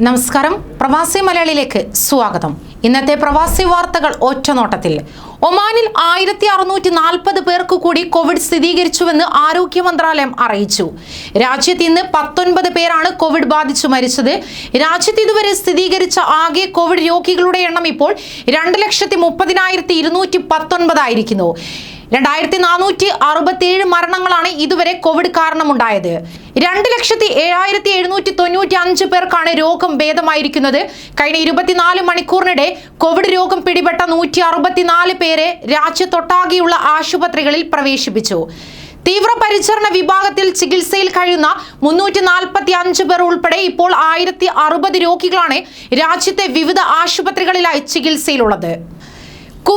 നമസ്കാരം. പ്രവാസി മലയാളിയിലേക്ക് സ്വാഗതം. ഇന്നത്തെ പ്രവാസി വാർത്തകൾ ഒറ്റനോട്ടത്തിൽ. ഒമാനിൽ ആയിരത്തി അറുന്നൂറ്റി നാൽപ്പത് പേർക്ക് കൂടി കോവിഡ് സ്ഥിരീകരിച്ചുവെന്ന് ആരോഗ്യ മന്ത്രാലയം അറിയിച്ചു. രാജ്യത്ത് ഇന്ന് പത്തൊൻപത് പേരാണ് കോവിഡ് ബാധിച്ചു മരിച്ചത്. രാജ്യത്ത് ഇതുവരെ സ്ഥിരീകരിച്ച ആകെ കോവിഡ് രോഗികളുടെ എണ്ണം ഇപ്പോൾ രണ്ട് ലക്ഷത്തി മുപ്പതിനായിരത്തി ഇരുന്നൂറ്റി പത്തൊൻപതായിരിക്കുന്നു. രണ്ടായിരത്തി നാനൂറ്റി അറുപത്തിയേഴ് മരണങ്ങളാണ് ഇതുവരെ കോവിഡ് കാരണമുണ്ടായത്. രണ്ട് ലക്ഷത്തി ഏഴായിരത്തി എഴുന്നൂറ്റി തൊണ്ണൂറ്റി അഞ്ച് പേർക്കാണ് രോഗം ഭേദമായിരിക്കുന്നത്. കഴിഞ്ഞ ഇരുപത്തിനാല് മണിക്കൂറിനിടെ കോവിഡ് രോഗം പിടിപെട്ട നൂറ്റി അറുപത്തിനാല് പേരെ രാജ്യത്തൊട്ടാകെയുള്ള ആശുപത്രികളിൽ പ്രവേശിപ്പിച്ചു. തീവ്രപരിചരണ വിഭാഗത്തിൽ ചികിത്സയിൽ കഴിയുന്ന മുന്നൂറ്റി നാൽപ്പത്തി അഞ്ച് പേർ ഉൾപ്പെടെ ഇപ്പോൾ ആയിരത്തി അറുപത് രോഗികളാണ് രാജ്യത്തെ വിവിധ ആശുപത്രികളിലായി ചികിത്സയിലുള്ളത്.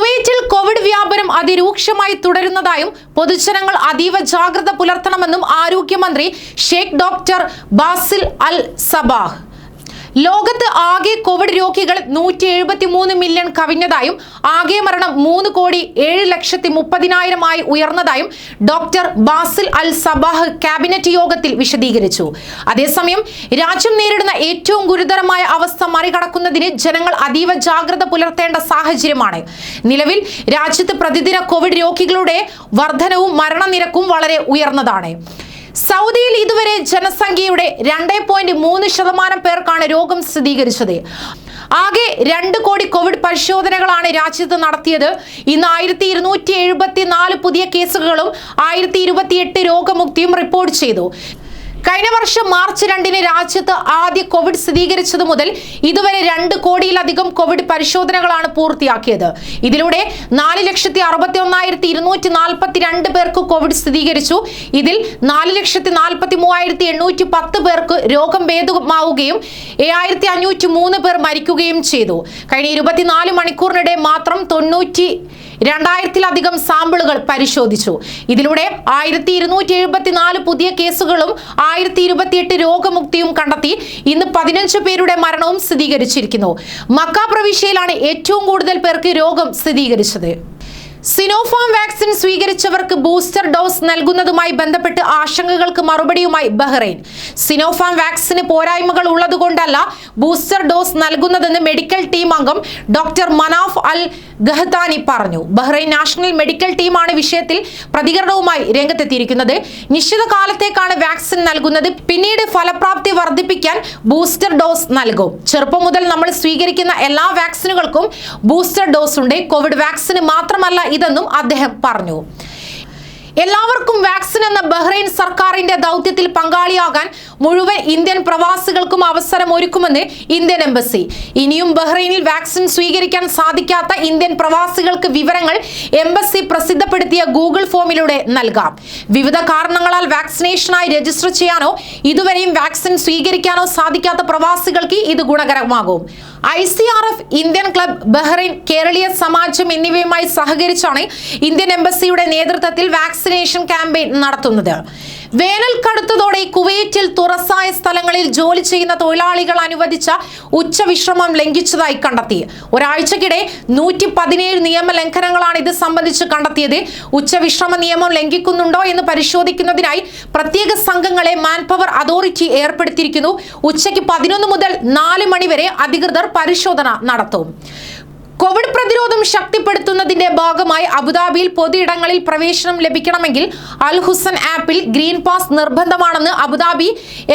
കുവൈറ്റിൽ കോവിഡ് വ്യാപനം അതിരൂക്ഷമായി തുടരുന്നതായും പൊതുജനങ്ങൾ അതീവ ജാഗ്രത പുലർത്തണമെന്നും ആരോഗ്യമന്ത്രി Sheikh doctor Basil Al Sabah ലോകത്ത് ആകെ കോവിഡ് രോഗികൾ നൂറ്റി എഴുപത്തി മൂന്ന് മില്യൺ കവിഞ്ഞതായും ആകെ മരണം മൂന്ന് കോടി ഏഴ് ലക്ഷത്തി മുപ്പതിനായിരമായി ഉയർന്നതായും doctor Basil Al Sabah cabinet യോഗത്തിൽ വിശദീകരിച്ചു. അതേസമയം രാജ്യം നേരിടുന്ന ഏറ്റവും ഗുരുതരമായ അവസ്ഥ മറികടക്കുന്നതിന് ജനങ്ങൾ അതീവ ജാഗ്രത പുലർത്തേണ്ട സാഹചര്യമാണ്. നിലവിൽ രാജ്യത്ത് പ്രതിദിന കോവിഡ് രോഗികളുടെ വർധനവും മരണനിരക്കും വളരെ ഉയർന്നതാണ്. സൗദിയിൽ ഇതുവരെ ജനസംഖ്യയുടെ രണ്ട് പോയിന്റ് മൂന്ന് ശതമാനം പേർക്കാണ് രോഗം സ്ഥിരീകരിച്ചത്. ആകെ രണ്ട് കോടി കോവിഡ് പരിശോധനകളാണ് രാജ്യത്ത് നടത്തിയത്. ഇന്ന് ആയിരത്തി ഇരുന്നൂറ്റി എഴുപത്തി നാല് പുതിയ കേസുകളും ആയിരത്തി ഇരുപത്തിയെട്ട് രോഗമുക്തിയും റിപ്പോർട്ട് ചെയ്തു. കഴിഞ്ഞ വർഷം മാർച്ച് രണ്ടിന് രാജ്യത്ത് ആദ്യ കോവിഡ് സ്ഥിരീകരിച്ചത് മുതൽ ഇതുവരെ രണ്ട് കോടിയിലധികം കോവിഡ് പരിശോധനകളാണ് പൂർത്തിയാക്കിയത്. ഇതിലൂടെ നാല് ലക്ഷത്തി അറുപത്തി ഒന്നായിരത്തി ഇരുന്നൂറ്റി നാൽപ്പത്തി രണ്ട് പേർക്ക് കോവിഡ് സ്ഥിരീകരിച്ചു. ഇതിൽ നാല് ലക്ഷത്തി നാൽപ്പത്തി മൂവായിരത്തി എണ്ണൂറ്റി പത്ത് പേർക്ക് രോഗം ഭേദമാവുകയും ഏഴായിരത്തി അഞ്ഞൂറ്റി മൂന്ന് പേർ മരിക്കുകയും ചെയ്തു. കഴിഞ്ഞ ഇരുപത്തിനാല് മണിക്കൂറിനിടെ മാത്രം തൊണ്ണൂറ്റി രണ്ടായിരത്തിലധികം സാമ്പിളുകൾ പരിശോധിച്ചു. ഇതിലൂടെ ആയിരത്തി ഇരുന്നൂറ്റി എഴുപത്തിനാല് പുതിയ കേസുകളും ആയിരത്തി ഇരുപത്തിയെട്ട് രോഗമുക്തിയും കണ്ടെത്തി ഇന്ന് പതിനഞ്ച് പേരുടെ മരണവും സ്ഥിരീകരിച്ചിരിക്കുന്നു. മക്ക പ്രവിശ്യയിലാണ് ഏറ്റവും കൂടുതൽ പേർക്ക് രോഗം സ്ഥിരീകരിച്ചത്. സിനോഫാം വാക്സിൻ സ്വീകരിച്ചവർക്ക് ബൂസ്റ്റർ ഡോസ് നൽകുന്നതുമായി ബന്ധപ്പെട്ട് ആശങ്കകൾക്ക് മറുപടിയുമായി ബഹ്റൈൻ. സിനോഫാം വാക്സിന് പോരായ്മകൾ ഉള്ളതുകൊണ്ടല്ല ബൂസ്റ്റർ ഡോസ് നൽകുന്നതെന്ന് മെഡിക്കൽ ടീം അംഗം ഡോക്ടർ മനാഫ് അൽ ഗഹ്താനി പറഞ്ഞു. ബഹ്റൈൻ നാഷണൽ മെഡിക്കൽ ടീമാണ് വിഷയത്തിൽ പ്രതികരണവുമായി രംഗത്തെത്തിയിരിക്കുന്നത്. നിശ്ചിത കാലത്തേക്കാണ് വാക്സിൻ നൽകുന്നത്. പിന്നീട് ഫലപ്രാപ്തി വർദ്ധിപ്പിക്കാൻ ബൂസ്റ്റർ ഡോസ് നൽകും. ചെറുപ്പം മുതൽ നമ്മൾ സ്വീകരിക്കുന്ന എല്ലാ വാക്സിനുകൾക്കും ബൂസ്റ്റർ ഡോസ് ഉണ്ട്. കോവിഡ് വാക്സിന് മാത്രമല്ല ഇതെന്നും അദ്ദേഹം പറഞ്ഞു. എല്ലാവർക്കും വാക്സിൻ എന്ന ബഹ്റൈൻ സർക്കാരിന്റെ ദൗത്യത്തിൽ പങ്കാളിയാകാൻ മുഴുവൻ ഇന്ത്യൻ പ്രവാസികൾക്കും അവസരം ഒരുക്കുമെന്ന് ഇന്ത്യൻ എംബസി. ഇനിയും ബഹ്റൈനിൽ വാക്സിൻ സ്വീകരിക്കാൻ സാധിക്കാത്ത ഇന്ത്യൻ പ്രവാസികൾക്ക് വിവരങ്ങൾ എംബസി പ്രസിദ്ധപ്പെടുത്തിയ ഗൂഗിൾ ഫോമിലൂടെ നൽകാം. വിവിധ കാരണങ്ങളാൽ വാക്സിനേഷനായി രജിസ്റ്റർ ചെയ്യാനോ ഇതുവരെയും വാക്സിൻ സ്വീകരിക്കാനോ സാധിക്കാത്ത പ്രവാസികൾക്ക് ഇത് ഗുണകരമാകും. I C R F Indian club Bahrain Keraleeya Samajam എന്നിവയുമായി സഹകരിച്ചാണ് ഇന്ത്യൻ എംബസിയുടെ നേതൃത്വത്തിൽ വാക്സിനേഷൻ ക്യാമ്പയിൻ നടത്തുന്നത്. വേനൽ കടുത്തതോടെ കുവൈറ്റിൽ തുറസായ സ്ഥലങ്ങളിൽ ജോലി ചെയ്യുന്ന തൊഴിലാളികൾ അനുവദിച്ച ഉച്ചവിശ്രമം ലംഘിച്ചതായി കണ്ടെത്തി. ഒരാഴ്ചക്കിടെ നൂറ്റി പതിനേഴ് നിയമ ലംഘനങ്ങളാണ് ഇത് സംബന്ധിച്ച് കണ്ടെത്തിയത്. ഉച്ചവിശ്രമ നിയമം ലംഘിക്കുന്നുണ്ടോ എന്ന് പരിശോധിക്കുന്നതിനായി പ്രത്യേക സംഘങ്ങളെ മാൻപവർ അതോറിറ്റി ഏർപ്പെടുത്തിയിരിക്കുന്നു. ഉച്ചയ്ക്ക് പതിനൊന്ന് മുതൽ നാല് മണിവരെ അധികൃതർ പരിശോധന നടത്തും. കോവിഡ് പ്രതിരോധം ശക്തിപ്പെടുത്തുന്നതിന്റെ ഭാഗമായി അബുദാബിയിൽ പൊതുയിടങ്ങളിൽ പ്രവേശനം ലഭിക്കണമെങ്കിൽ അൽ ഹുസൻ ആപ്പിൽ green pass നിർബന്ധമാണെന്ന് Abu Dhabi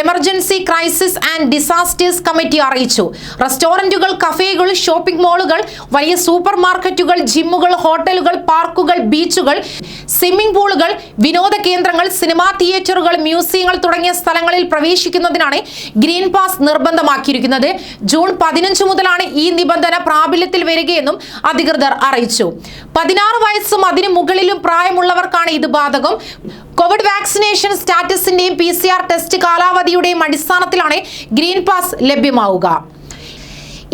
emergency crisis and disasters committee അറിയിച്ചു. റെസ്റ്റോറന്റുകൾ കഫേകൾ ഷോപ്പിംഗ് മാളുകൾ വലിയ സൂപ്പർ മാർക്കറ്റുകൾ ജിമ്മുകൾ ഹോട്ടലുകൾ പാർക്കുകൾ ബീച്ചുകൾ സ്വിമ്മിംഗ് പൂളുകൾ വിനോദ കേന്ദ്രങ്ങൾ സിനിമാ തിയേറ്ററുകൾ മ്യൂസിയങ്ങൾ തുടങ്ങിയ സ്ഥലങ്ങളിൽ പ്രവേശിക്കുന്നതിനാണ് ഗ്രീൻ പാസ് നിർബന്ധമാക്കിയിരിക്കുന്നത്. ജൂൺ പതിനഞ്ച് മുതലാണ് ഈ നിബന്ധന പ്രാബല്യത്തിൽ വരികയെന്നും അധികൃതർ അറിയിച്ചു. പതിനാറ് വയസ്സും അതിനു മുകളിലും പ്രായമുള്ളവർക്കാണ് ഇത് ബാധകം. കോവിഡ് വാക്സിനേഷൻ സ്റ്റാറ്റസിന്റെയും പി ടെസ്റ്റ് കാലാവധിയുടെയും അടിസ്ഥാനത്തിലാണ് ഗ്രീൻ പാസ് ലഭ്യമാവുക.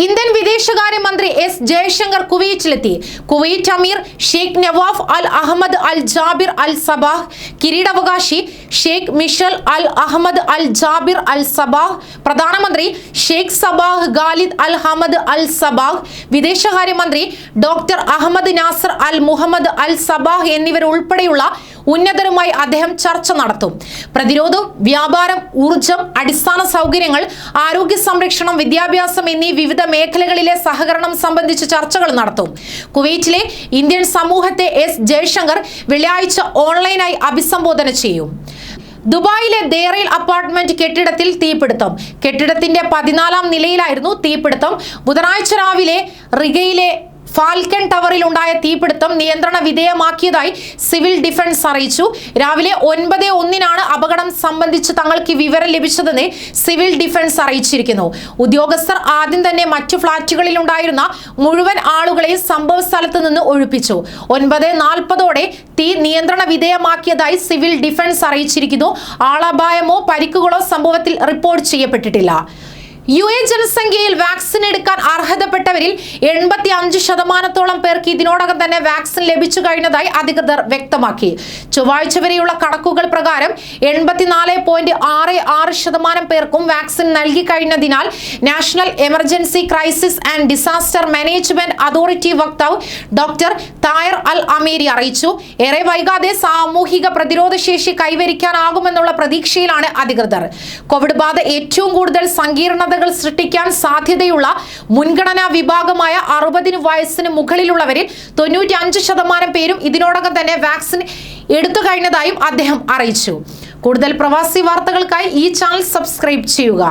ഇന്ത്യൻ വിദേശകാര്യമന്ത്രി എസ് ജയശങ്കർ കുവൈറ്റിലെത്തി. കുവൈറ്റ് അമീർ Sheikh Nawaf Al Ahmad Al Jabir Al Sabah കിരീടാവകാശി Sheikh Mishal Al Ahmad Al Jabir Al Sabah പ്രധാനമന്ത്രി Sheikh Sabah Khalid Al Hamad Al Sabah വിദേശകാര്യമന്ത്രി doctor Ahmad Nasser Al Mohammad Al Sabah എന്നിവരുൾപ്പെടെയുള്ള ഉന്നതരുമായി അദ്ദേഹം ചർച്ച നടത്തും. പ്രതിരോധം വ്യാപാരം ഊർജം അടിസ്ഥാന സൗകര്യങ്ങൾ ആരോഗ്യ സംരക്ഷണം വിദ്യാഭ്യാസം എന്നീ വിവിധ മേഖലകളിലെ സഹകരണം സംബന്ധിച്ച് ചർച്ചകൾ നടത്തും. കുവൈറ്റിലെ ഇന്ത്യൻ സമൂഹത്തെ എസ് ജയശങ്കർ വെള്ളിയാഴ്ച ഓൺലൈനായി അഭിസംബോധന ചെയ്യും. ദുബായിലെ ദേറയിൽ അപ്പാർട്ട്മെന്റ് കെട്ടിടത്തിൽ തീപിടുത്തം. കെട്ടിടത്തിന്റെ പതിനാലാം നിലയിലായിരുന്നു തീപിടുത്തം. ബുധനാഴ്ച രാവിലെ റിഗയിലെ ഫാൽക്കൺ ടവറിൽ ഉണ്ടായ തീപിടുത്തം നിയന്ത്രണ വിധേയമാക്കിയതായി സിവിൽ ഡിഫൻസ് അറിയിച്ചു. രാവിലെ ഒൻപത് ഒന്നിനാണ് അപകടം സംബന്ധിച്ച് തങ്ങൾക്ക് വിവരം ലഭിച്ചതെന്ന് സിവിൽ ഡിഫൻസ് അറിയിച്ചിരിക്കുന്നു. ഉദ്യോഗസ്ഥർ ആദ്യം തന്നെ മറ്റു ഫ്ളാറ്റുകളിൽ ഉണ്ടായിരുന്ന മുഴുവൻ ആളുകളെയും സംഭവ സ്ഥലത്ത് നിന്ന് ഒഴിപ്പിച്ചു. ഒൻപത് നാൽപ്പതോടെ തീ നിയന്ത്രണ വിധേയമാക്കിയതായി സിവിൽ ഡിഫൻസ് അറിയിച്ചിരിക്കുന്നു. ആളപായമോ പരിക്കുകളോ സംഭവത്തിൽ റിപ്പോർട്ട് ചെയ്യപ്പെട്ടിട്ടില്ല. യു എ ജനസംഖ്യയിൽ വാക്സിൻ എടുക്കാൻ അർഹതപ്പെട്ടവരിൽ എൺപത്തി അഞ്ച് ശതമാനത്തോളം പേർക്ക് ഇതിനോടകം തന്നെ വാക്സിൻ ലഭിച്ചു കഴിഞ്ഞതായി അധികൃതർ വ്യക്തമാക്കി. ചൊവ്വാഴ്ച വരെയുള്ള കണക്കുകൾ പ്രകാരം എൺപത്തിനാല് പോയിന്റ് ആറ് ആറ് ശതമാനം പേർക്കും വാക്സിൻ നൽകി കഴിഞ്ഞതിനാൽ national emergency crisis and disaster management authority വക്താവ് ഡോക്ടർ തായർ അൽ അമേരി അറിയിച്ചു. ഏറെ വൈകാതെ സാമൂഹിക പ്രതിരോധ ശേഷി കൈവരിക്കാനാകുമെന്നുള്ള പ്രതീക്ഷയിലാണ് അധികൃതർ. കോവിഡ് ബാധ ഏറ്റവും കൂടുതൽ സങ്കീർണതകൾ സൃഷ്ടിക്കാൻ സാധ്യതയുള്ള മുൻഗണനാ വിഭാഗമായ അറുപതിന് വയസ്സിന് മുകളിലുള്ളവരിൽ തൊണ്ണൂറ്റി അഞ്ച് ശതമാനം പേരും ഇതിനോടകം തന്നെ വാക്സിൻ എടുത്തു കഴിഞ്ഞതായും അദ്ദേഹം അറിയിച്ചു. കൂടുതൽ പ്രവാസി വാർത്തകൾക്കായി ഈ ചാനൽ സബ്സ്ക്രൈബ് ചെയ്യുക.